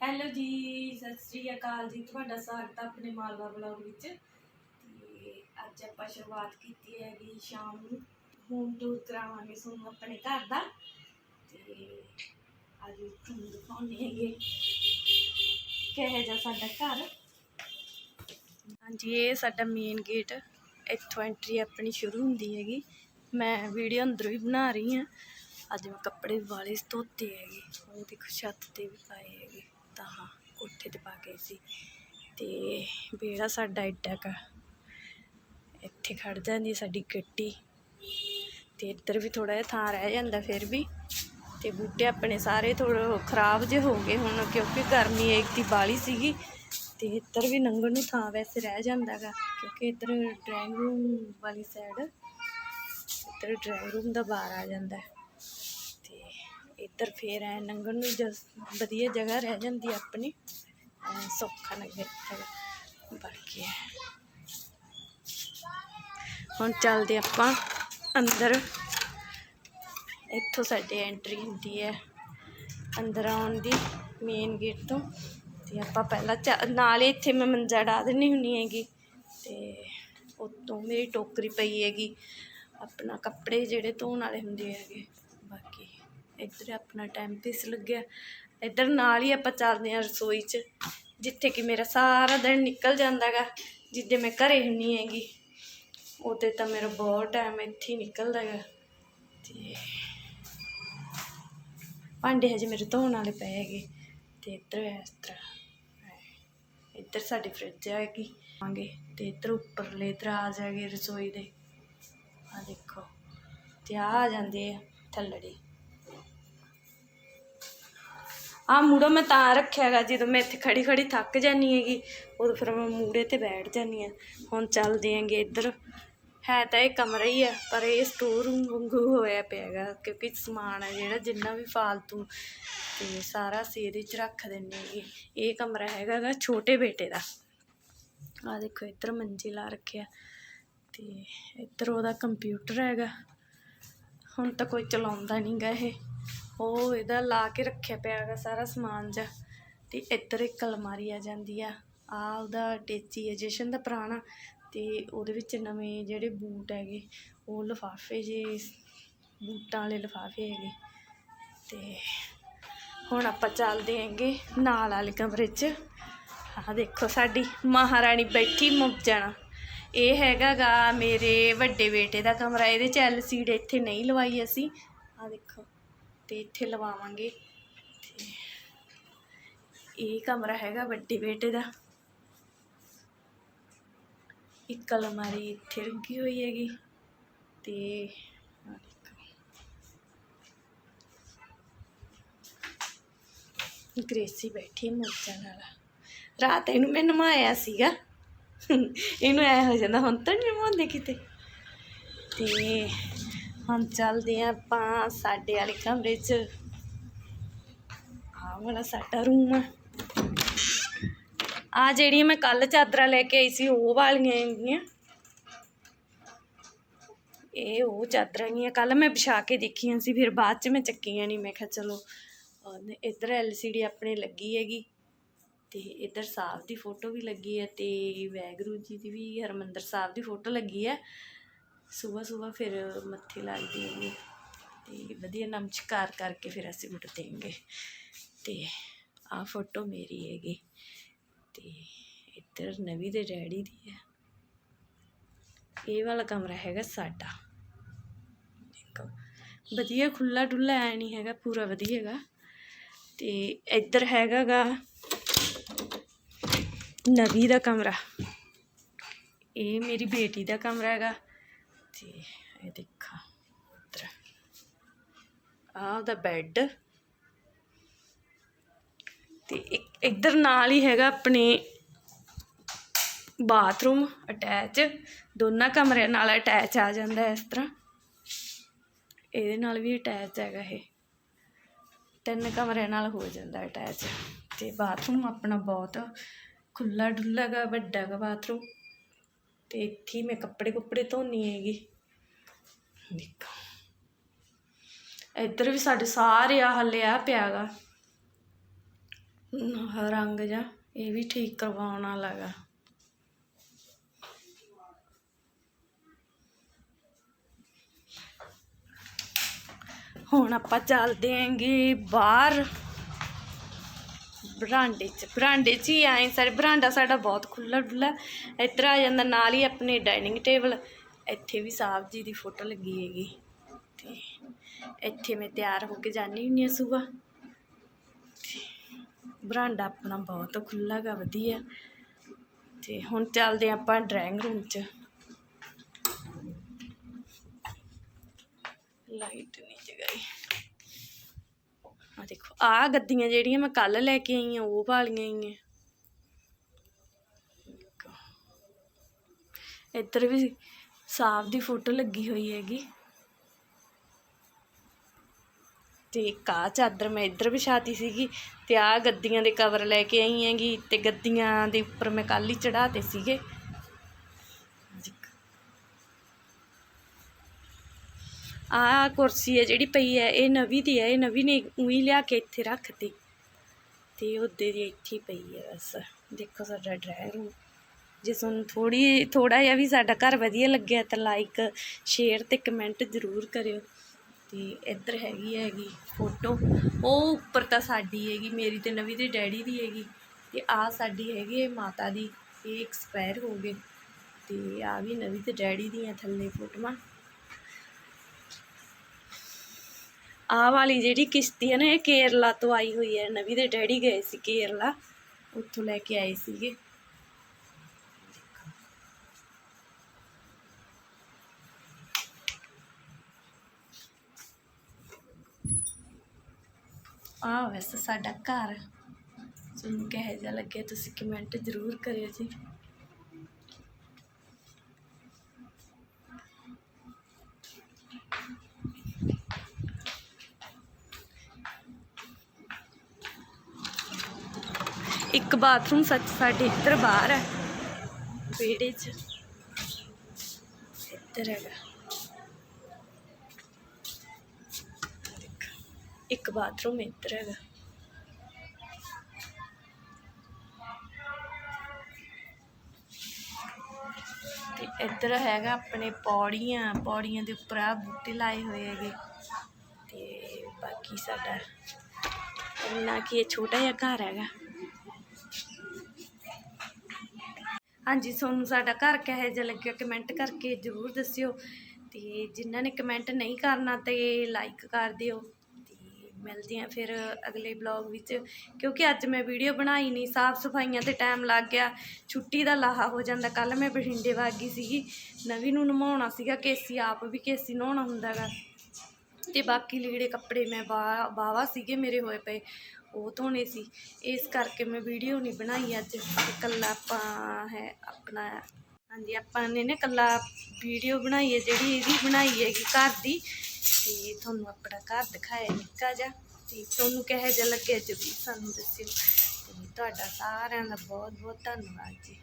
Hello ਜੀ, ਸਤਿ ਸ੍ਰੀ ਅਕਾਲ ਜੀ। ਤੁਹਾਡਾ ਸਵਾਗਤ ਹੈ ਆਪਣੇ ਮਾਲਵਾ ਬਲੌਗ ਵਿੱਚ। ਤੇ ਅੱਜ ਆਪਾਂ ਸ਼ੁਰੂਆਤ ਕੀਤੀ ਹੈਗੀ ਸ਼ਾਮ ਨੂੰ। ਹੋਮ ਟੂਰ ਕਰਾਵਾਂਗੇ ਤੁਹਾਨੂੰ ਆਪਣੇ ਘਰ ਦਾ। ਤੇ ਅੱਜ ਤੁਹਾਨੂੰ ਦਿਖਾਉਣੇ ਹੈਗੇ ਕਿਹੋ ਜਿਹਾ ਸਾਡਾ ਘਰ। ਹਾਂਜੀ, ਇਹ ਸਾਡਾ ਮੇਨ ਗੇਟ ਇੱਥੋਂ ਐਂਟਰੀ ਆਪਣੀ ਸ਼ੁਰੂ ਹੁੰਦੀ ਹੈਗੀ। ਮੈਂ ਵੀਡੀਓ ਅੰਦਰੋਂ ਹੀ ਬਣਾ ਰਹੀ ਹਾਂ। ਅੱਜ ਮੈਂ ਕੱਪੜੇ ਵਾਲੇ ਧੋਤੇ ਹੈਗੇ। ਉਹ ਦੇਖੋ ਛੱਤ ਤੇ ਵੀ ਪਾਏ ਹੈਗੇ। ਤਾਂ ਹਾਂ, ਕੋਠੇ ਤੇ ਪਾ ਕੇ ਸੀ। ਤੇ ਬੇੜਾ ਸਾਡਾ ਏਡਾ ਕਾ ਇੱਥੇ ਖੜ ਜਾਂਦੀ ਸਾਡੀ ਗੱਡੀ। ਤੇ ਇੱਧਰ ਵੀ ਥੋੜਾ ਜਿਹਾ ਥਾਂ ਰਹਿ ਜਾਂਦਾ ਫਿਰ ਵੀ। ਤੇ ਬੂਟੇ ਆਪਣੇ ਸਾਰੇ ਥੋੜੇ ਖਰਾਬ ਜੇ ਹੋ ਗਏ ਹੁਣ, ਕਿਉਂਕਿ ਗਰਮੀ ਇੱਕ ਦੀ ਬਾਲੀ ਸੀਗੀ। ਤੇ ਇੱਧਰ ਵੀ ਲੰਘਣ ਨੂੰ ਥਾਂ ਵੈਸੇ ਰਹਿ ਜਾਂਦਾ ਗਾ, ਕਿਉਂਕਿ ਇੱਧਰ ਡਰਾਇੰਗ ਰੂਮ ਵਾਲੀ ਸਾਈਡ ਇੱਧਰ ਡਰਾਇੰਗ ਰੂਮ ਦਾ ਬਾਹਰ ਆ ਜਾਂਦਾ। ਹੈ ਇੱਧਰ ਫੇਰ ਐ ਲੰਘਣ ਨੂੰ ਜਸ ਵਧੀਆ ਜਗ੍ਹਾ ਰਹਿ ਜਾਂਦੀ ਆਪਣੀ। ਸੌਖਾ ਲੱਗੇ ਹੈਗਾ। ਬਾਕੀ ਹੈ ਹੁਣ ਚੱਲਦੇ ਆਪਾਂ ਅੰਦਰ। ਇੱਥੋਂ ਸਾਡੇ ਐਂਟਰੀ ਹੁੰਦੀ ਹੈ ਅੰਦਰ ਆਉਣ ਦੀ ਮੇਨ ਗੇਟ ਤੋਂ। ਤੇ ਆਪਾਂ ਪਹਿਲਾਂ ਚ- ਨਾਲ ਹੀ ਇੱਥੇ ਮੈਂ ਮੰਜਾ ਡਾ ਦਿੰਦੀ ਹੁੰਦੀ ਹੈਗੀ। ਤੇ ਉਤੋਂ ਮੇਰੀ ਟੋਕਰੀ ਪਈ ਹੈਗੀ। ਆਪਣਾ ਕੱਪੜੇ ਜਿਹੜੇ ਧੋਣ ਵਾਲੇ ਹੁੰਦੇ ਹੈਗੇ। ਬਾਕੀ ਇੱਧਰ ਆਪਣਾ ਟਾਈਮ ਪੀਸ ਲੱਗਿਆ। ਇੱਧਰ ਨਾਲ ਹੀ ਆਪਾਂ ਚੱਲਦੇ ਹਾਂ ਰਸੋਈ 'ਚ, ਜਿੱਥੇ ਕਿ ਮੇਰਾ ਸਾਰਾ ਦਿਨ ਨਿਕਲ ਜਾਂਦਾ ਗਾ, ਜਿੱਦੇ ਮੈਂ ਘਰੇ ਹੁੰਨੀ ਹੈਗੀ। ਉਹਦੇ ਤਾਂ ਮੇਰਾ ਬਹੁਤ ਟਾਈਮ ਇੱਥੇ ਹੀ ਨਿਕਲਦਾ ਗਾ। ਤੇ ਭਾਂਡੇ ਹਜੇ ਮੇਰੇ ਧੋਣ ਵਾਲੇ ਪਏ ਹੈਗੇ, ਤੇ ਇੱਧਰ ਇਸ ਤਰ੍ਹਾਂ। ਇੱਧਰ ਸਾਡੀ ਫ੍ਰਿਜ ਹੈਗੀ। ਆਂਗੇ ਤੇ ਇੱਧਰ ਉੱਪਰਲੇ ਦਰਾਜ਼ ਹੈਗੇ ਰਸੋਈ ਦੇ। ਆ ਦੇਖੋ, ਤੇ ਆਹ ਆ ਜਾਂਦੇ ਆ ਥੱਲੜੇ। ਆ ਮੂੜਾ ਮੈਂ ਤਾਂ ਰੱਖਿਆ ਹੈਗਾ, ਜਦੋਂ ਮੈਂ ਇੱਥੇ ਖੜੀ ਖੜੀ ਥੱਕ ਜਾਨੀ ਹੈਗੀ, ਉਦੋਂ ਫਿਰ ਮੈਂ ਮੂੜੇ ਤੇ ਬੈਠ ਜਾਨੀ ਆ ਹੁਣ ਚੱਲਦੇ ਆਂਗੇ ਇੱਧਰ। ਹੈ ਤਾਂ ਇਹ ਕਮਰਾ ਹੀ ਹੈ ਪਰ ਇਹ ਸਟੋਰ ਰੂਮ ਵਾਂਗੂ ਹੋਇਆ ਪਿਆ ਹੈਗਾ, ਕਿਉਂਕਿ ਸਮਾਨ ਹੈ ਜਿਹੜਾ, ਜਿੰਨਾ ਵੀ ਫਾਲਤੂ, ਤੇ ਸਾਰਾ ਅਸੀਂ ਇਹਦੇ 'ਚ ਰੱਖ ਦਿੰਨੇ ਹੈਗੇ। ਇਹ ਕਮਰਾ ਹੈਗਾ ਗਾ ਛੋਟੇ ਬੇਟੇ ਦਾ। ਆ ਦੇਖੋ, ਇੱਧਰ ਮੰਜੀ ਲਾ ਰੱਖਿਆ, ਤੇ ਇੱਧਰ ਉਹਦਾ ਕੰਪਿਊਟਰ ਹੈਗਾ। ਹੁਣ ਤਾਂ ਕੋਈ ਚਲਾਉਂਦਾ ਨਹੀਂਗਾ ਇਹ। ਉਹ ਇਹਦਾ ਲਾ ਕੇ ਰੱਖਿਆ ਪਿਆ ਹੈਗਾ ਸਾਰਾ ਸਮਾਨ ਜਿਹਾ ਤੇ ਇੱਧਰ ਇੱਕ ਅਲਮਾਰੀ ਆ ਜਾਂਦੀ ਆ। ਆ ਉਹਦਾ ਟੇਚੀ ਹੈ ਜਸ਼ਨ ਦਾ ਪੁਰਾਣਾ ਤੇ ਉਹਦੇ ਵਿੱਚ ਨਵੇਂ ਜਿਹੜੇ ਬੂਟ ਹੈਗੇ, ਉਹ ਲਿਫਾਫੇ ਜੇ ਬੂਟਾਂ ਵਾਲੇ ਲਿਫਾਫੇ ਹੈਗੇ। ਤੇ ਹੁਣ ਆਪਾਂ ਚੱਲਦੇ ਹੈਗੇ ਨਾਲ ਵਾਲੇ ਕਮਰੇ 'ਚ। ਆਹ ਦੇਖੋ ਸਾਡੀ ਮਹਾਰਾਣੀ ਬੈਠੀ ਮੁੱਜਣਾ ਇਹ ਹੈਗਾ ਗਾ ਮੇਰੇ ਵੱਡੇ ਬੇਟੇ ਦਾ ਕਮਰਾ, ਇਹਦੇ 'ਚ ਐਲਸੀਡੀ ਇੱਥੇ ਨਹੀਂ ਲਵਾਈ ਅਸੀਂ। ਆਹ ਦੇਖੋ। ਤੇ ਇੱਥੇ ਲਵਾਵਾਂਗੇ। ਤੇ ਇਹ ਕਮਰਾ ਹੈਗਾ ਵੱਡੇ ਬੇਟੇ ਦਾ। ਇੱਕ ਅਲਮਾਰੀ ਇੱਥੇ ਲੱਗੀ ਹੋਈ ਹੈਗੀ। ਤੇ ਆਹ ਗ੍ਰੇਸੀ ਬੈਠੀ ਮੁੱਛਾਂ ਨਾਲ। ਰਾਤ ਇਹਨੂੰ ਮੈਂ ਨਮਾਇਆ ਸੀਗਾ। ਇਹਨੂੰ ਐ ਹੋ ਜਾਂਦਾ ਹੁਣ ਤਾਂ ਨਹੀਂ ਨਮਾਉਂਦੇ ਕਿਤੇ। ਤੇ ਹੁਣ ਚੱਲਦੇ ਹਾਂ ਆਪਾਂ ਸਾਡੇ ਵਾਲੇ ਕਮਰੇ 'ਚ। ਆਹ ਵਾਲਾ ਸਾਡਾ ਰੂਮ ਆ। ਆ ਜਿਹੜੀਆਂ ਮੈਂ ਕੱਲ ਚਾਦਰਾਂ ਲੈ ਕੇ ਆਈ ਸੀ, ਉਹ ਵਾਲੀਆਂ ਹੈਗੀਆਂ। ਇਹ ਉਹ ਚਾਦਰਾਂ ਗੀਆਂ ਕੱਲ ਮੈਂ ਵਿਛਾ ਕੇ ਦੇਖੀਆਂ ਸੀ, ਫਿਰ ਬਾਅਦ ਚ ਮੈਂ ਚੱਕੀਆਂ ਨਹੀਂ ਮੈਂ ਕਿਹਾ ਚਲੋ, ਅਹ ਇੱਧਰ ਐਲਸੀਡੀ ਆਪਣੇ ਲੱਗੀ ਹੈਗੀ। ਤੇ ਇੱਧਰ ਸਾਹਿਬ ਦੀ ਫੋਟੋ ਵੀ ਲੱਗੀ ਹੈ ਤੇ ਵੈਗਰੂ ਜੀ ਦੀ ਵੀ, ਹਰਮੰਦਰ ਸਾਹਿਬ ਦੀ ਫੋਟੋ ਲੱਗੀ ਹੈ। ਸਵੇਰ ਸਵੇਰ ਫਿਰ ਮੱਥੇ ਲੱਗਦੀ ਹੈਗੀ ਤੇ ਵਧੀਆ ਨਮਸਕਾਰ ਕਰਕੇ ਫਿਰ ਅਸੀਂ ਉੱਠਦੇ ਹੈਗੇ ਤੇ ਆਹ ਫੋਟੋ ਮੇਰੀ ਹੈਗੀ। ਤੇ ਇੱਧਰ ਨਵੀ ਦੇ ਡੈਡੀ ਦੀ ਹੈ ਇਹ ਵਾਲਾ ਕਮਰਾ ਹੈਗਾ ਸਾਡਾ। ਦੇਖੋ, ਵਧੀਆ ਖੁੱਲਾ ਡੁੱਲਾ ਐ ਨਹੀਂ ਹੈਗਾ, ਪੂਰਾ ਵਧੀਆ ਹੈਗਾ। ਤੇ ਇੱਧਰ ਹੈਗਾ ਗਾ ਨਵੀ ਦਾ ਕਮਰਾ। ਇਹ ਮੇਰੀ ਬੇਟੀ ਦਾ ਕਮਰਾ ਹੈਗਾ। ਤੇ ਇਹ ਦੇਖਾ ਇੱਧਰ ਆਹ ਉਹਦਾ ਬੈੱਡ ਤੇ ਇੱਕ ਇੱਧਰ ਨਾਲ ਹੀ ਹੈਗਾ ਆਪਣੇ ਬਾਥਰੂਮ ਅਟੈਚ ਦੋਨਾਂ ਕਮਰਿਆਂ ਨਾਲ ਅਟੈਚ ਆ ਜਾਂਦਾ ਇਸ ਤਰ੍ਹਾਂ। ਇਹਦੇ ਨਾਲ ਵੀ ਅਟੈਚ ਹੈਗਾ ਇਹ। ਤਿੰਨ ਕਮਰਿਆਂ ਨਾਲ ਹੋ ਜਾਂਦਾ ਅਟੈਚ ਤੇ ਬਾਥਰੂਮ ਆਪਣਾ ਬਹੁਤ ਖੁੱਲਾ ਡੁੱਲਾ ਗਾ ਵੱਡਾ ਗਾ ਬਾਥਰੂਮ ਤੇ ਇੱਥੇ ਹੀ ਮੈਂ ਕੱਪੜੇ ਕੁੱਪੜੇ ਧੋਨੀ ਹੈਗੀ। ਦੇਖੋ। ਇੱਧਰ ਵੀ ਸਾਡੇ ਸਾਰੇ ਆ ਹੱਲੇ ਆ ਪਿਆ ਗਾ ਰੰਗ ਜਾ, ਇਹ ਵੀ ਠੀਕ ਕਰਵਾਉਣ ਵਾਲਾ ਗਾ। ਹੁਣ ਆਪਾਂ ਚੱਲਦੇ ਆਂਗੇ ਬਾਹਰ। ਬਰਾਂਡੇ 'ਚ ਬਰਾਂਡੇ 'ਚ ਹੀ ਆਏ ਸਾਰੇ। ਬਰਾਂਡਾ ਸਾਡਾ ਬਹੁਤ ਖੁੱਲ੍ਹਾ ਡੁੱਲਾ ਇੱਧਰ ਆ ਜਾਂਦਾ ਨਾਲ ਹੀ ਆਪਣੇ ਡਾਈਨਿੰਗ ਟੇਬਲ। ਇੱਥੇ ਵੀ ਸਾਹਿਬ ਜੀ ਦੀ ਫੋਟੋ ਲੱਗੀ ਹੈਗੀ। ਤੇ ਇੱਥੇ ਮੈਂ ਤਿਆਰ ਹੋ ਕੇ ਜਾਂਦੀ ਹੁੰਦੀ ਹਾਂ ਸੁਬਾ ਬਰਾਂਡਾ ਆਪਣਾ ਬਹੁਤ ਖੁੱਲ੍ਹਾ ਗਾ ਵਧੀਆ। ਤੇ ਹੁਣ ਚੱਲਦੇ ਆਪਾਂ ਡਰਾਇੰਗ ਰੂਮ 'ਚ। ਲਾਈਟ ਨਹੀਂ ਜਗਾਈ। ਦੇਖੋ ਆ ਗੱਦੀਆਂ ਜਿਹੜੀਆਂ ਮੈਂ ਕੱਲ ਲੈ ਕੇ ਆਈ ਆ ਉਹ ਵਾਲੀਆਂ ਹੀ ਆ ਇੱਧਰ ਵੀ ਸਾਫ਼ ਦੀ ਫੋਟੋ ਲੱਗੀ ਹੋਈ ਹੈਗੀ ਤੇ ਇੱਕ ਆਹ ਚਾਦਰ ਮੈਂ ਇੱਧਰ ਵਿਛਾਤੀ ਸੀਗੀ ਤੇ ਆ ਗੱਦੀਆਂ ਦੇ ਕਵਰ ਲੈ ਕੇ ਆਈ ਹੈਗੀ ਤੇ ਗੱਦੀਆਂ ਦੇ ਉੱਪਰ ਮੈਂ ਕੱਲ ਹੀ ਚੜਾਤੇ ਸੀਗੇ ਆਹ ਕੁਰਸੀ ਹੈ ਜਿਹੜੀ ਪਈ ਹੈ, ਇਹ ਨਵੀਂ ਦੀ ਹੈ, ਇਹ ਨਵੀਂ ਨੇ ਉਹੀ ਲਿਆ ਕੇ ਇੱਥੇ ਰੱਖਤੀ। ਤੇ ਉਹਦੇ ਦੀ ਇੱਥੇ ਪਈ ਹੈ ਬਸ। ਦੇਖੋ ਸਾਡਾ ਡਰਾਇੰਗ ਰੂਮ ਜੇ ਤੁਹਾਨੂੰ ਥੋੜੀ ਥੋੜਾ ਜਿਹਾ ਵੀ ਸਾਡਾ ਘਰ ਵਧੀਆ ਲੱਗਿਆ ਤਾਂ ਲਾਈਕ ਸ਼ੇਅਰ ਤੇ ਕਮੈਂਟ ਜ਼ਰੂਰ ਕਰਿਓ। ਤੇ ਇੱਧਰ ਹੈਗੀ ਹੈਗੀ ਫੋਟੋ ਉਹ ਉੱਪਰ ਤਾਂ ਸਾਡੀ ਹੈਗੀ, ਮੇਰੀ ਤੇ ਨਵੀਂ ਤੇ ਡੈਡੀ ਦੀ ਹੈਗੀ। ਤੇ ਆ ਸਾਡੀ ਹੈਗੀ ਹੈ ਮਾਤਾ ਦੀ, ਇਹ ਐਕਸਪਾਇਰ ਹੋ ਗਏ। ਤੇ ਆ ਵੀ ਨਵੀਂ ਤੇ ਡੈਡੀ ਦੀਆਂ ਥੱਲੇ ਫੋਟੋਆਂ ਆਹ ਵਾਲੀ ਜਿਹੜੀ ਕਿਸ਼ਤੀ ਹੈ ਨਾ, ਇਹ ਕੇਰਲਾ ਤੋਂ ਆਈ ਹੋਈ ਹੈ, ਨਵੀਂ ਦੇ ਡੈਡੀ ਗਏ ਸੀ ਕੇਰਲਾ। ਉੱਥੋਂ ਲੈ ਕੇ ਆਏ ਸੀਗੇ। ਆਹ ਵੈਸੇ ਸਾਡਾ ਘਰ। ਤੁਹਾਨੂੰ ਕਿਹੋ ਜਿਹਾ ਲੱਗਿਆ, ਤੁਸੀਂ ਕਮੈਂਟ ਜ਼ਰੂਰ ਕਰਿਓ ਜੀ। ਇੱਕ ਬਾਥਰੂਮ ਸੱਚ ਸਾਡੇ ਇੱਧਰ ਬਾਹਰ ਹੈ। ਵਿਹੜੇ 'ਚ ਇੱਧਰ ਹੈਗਾ। ਇੱਕ ਬਾਥਰੂਮ ਇੱਧਰ ਹੈਗਾ। ਤੇ ਇੱਧਰ ਹੈਗਾ ਆਪਣੇ ਪੌੜੀਆਂ ਪੌੜੀਆਂ ਦੇ ਉੱਪਰ ਆ ਬੂਟੇ ਲਾਏ ਹੋਏ ਹੈਗੇ। ਤੇ ਬਾਕੀ ਸਾਡਾ ਇੰਨਾ ਕਿ ਇਹ ਛੋਟਾ ਜਿਹਾ ਘਰ ਹੈਗਾ। ਹਾਂਜੀ ਤੁਹਾਨੂੰ ਸਾਡਾ ਘਰ ਕਿਹੋ ਜਿਹਾ ਲੱਗਿਆ ਕਮੈਂਟ ਕਰਕੇ ਜ਼ਰੂਰ ਦੱਸਿਓ। ਤੇ ਜਿਨ੍ਹਾਂ ਨੇ ਕਮੈਂਟ ਨਹੀਂ ਕਰਨਾ ਤੇ ਲਾਈਕ ਕਰ ਦਿਓ। ਤੇ ਮਿਲਦੇ ਹਾਂ ਫਿਰ ਅਗਲੇ ਬਲੌਗ ਵਿੱਚ। ਕਿਉਂਕਿ ਅੱਜ ਮੈਂ ਵੀਡੀਓ ਬਣਾਈ ਨਹੀਂ, ਸਾਫ਼ ਸਫਾਈਆਂ ਤੇ ਟਾਈਮ ਲੱਗ ਗਿਆ। ਛੁੱਟੀ ਦਾ ਲਾਹਾ ਹੋ ਜਾਂਦਾ। ਕੱਲ ਮੈਂ ਬਠਿੰਡੇ ਵਗ ਗਈ ਸੀਗੀ। ਨਵੀਂ ਨੂੰ ਨਮਾਉਣਾ ਸੀਗਾ ਕੇਸੀ, ਆਪ ਵੀ ਕੇਸੀ ਨਹਾਉਣਾ ਹੁੰਦਾਗਾ ਤੇ ਬਾਕੀ ਲੀੜੇ ਕੱਪੜੇ ਮੈਂ ਬਾ ਬਾਵਾ ਸੀਗੇ ਮੇਰੇ ਹੋਏ ਪਏ। ਉਹ ਧੋਣੇ ਸੀ। ਇਸ ਕਰਕੇ ਮੈਂ ਵੀਡੀਓ ਨਹੀਂ ਬਣਾਈ ਅੱਜ। ਇਕੱਲਾ ਆਪਾਂ ਹੈ ਆਪਣਾ, ਹਾਂਜੀ, ਆਪਾਂ ਨੇ ਨਾ ਇਕੱਲਾ ਵੀਡੀਓ ਬਣਾਈ ਹੈ, ਜਿਹੜੀ ਇਹਦੀ ਬਣਾਈ ਹੈਗੀ ਘਰ ਦੀ। ਤੇ ਤੁਹਾਨੂੰ ਆਪਣਾ ਘਰ ਦਿਖਾਇਆ ਨਿੱਕਾ ਜਿਹਾ। ਤੇ ਤੁਹਾਨੂੰ ਕਿਹੋ ਜਿਹਾ ਲੱਗਿਆ ਜ਼ਰੂਰ ਸਾਨੂੰ ਦੱਸਿਓ। ਤੇ ਤੁਹਾਡਾ ਸਾਰਿਆਂ ਦਾ ਬਹੁਤ ਬਹੁਤ ਧੰਨਵਾਦ ਜੀ।